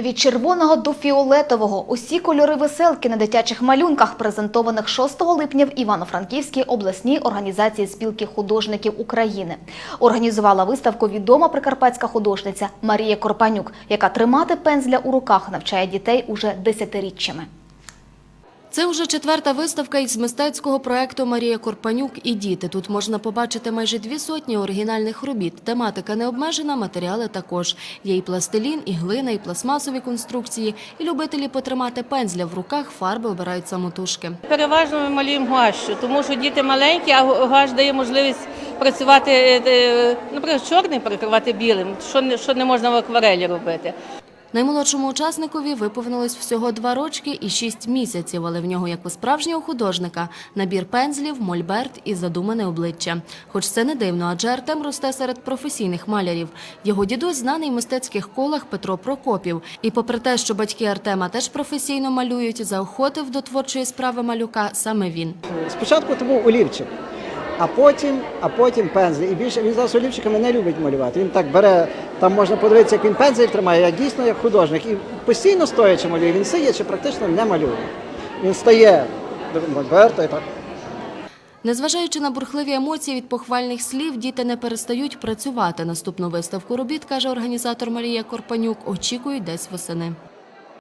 Від червоного до фіолетового усі кольори веселки на дитячих малюнках, презентованих 6 липня в Івано-Франківській обласній організації спілки художників України. Організувала виставку відома прикарпатська художниця Марія Корпанюк, яка тримати пензля у руках навчає дітей уже десятиріччями. Це вже четверта виставка із мистецького проекту Марія Корпанюк і діти. Тут можна побачити майже дві сотні оригінальних робіт. Тематика не обмежена, матеріали також. Є і пластилін, і глина, і пластмасові конструкції. І любителі потримати пензля в руках фарби обирають самотужки. Переважно ми малюємо гуашю, тому що діти маленькі, а гуаш дає можливість працювати, е, е, наприклад, чорний перекривати білим, що не, що не можна в акварелі робити. Наймолодшому учасникові виповнилось всього два рочки і шість місяців, але в нього, як у справжнього художника, набір пензлів, мольберт і задумане обличчя. Хоч це не дивно, адже Артем росте серед професійних малярів. Його дідусь знаний в мистецьких колах Петро Прокопів. І попри те, що батьки Артема теж професійно малюють, заохотив до творчої справи малюка саме він. Спочатку то був олівчик, а потім, а потім пензлі. І більше він зараз олівчиками не любить малювати. Він так бере, там можна подивитися, як він пензель тримає, як дійсно як художник. І постійно стоячи малює, він сидячи практично не малює. Він стає Мольберта і так. Незважаючи на бурхливі емоції від похвальних слів, діти не перестають працювати. Наступну виставку робіт, каже організатор Марія Корпанюк, очікують десь восени.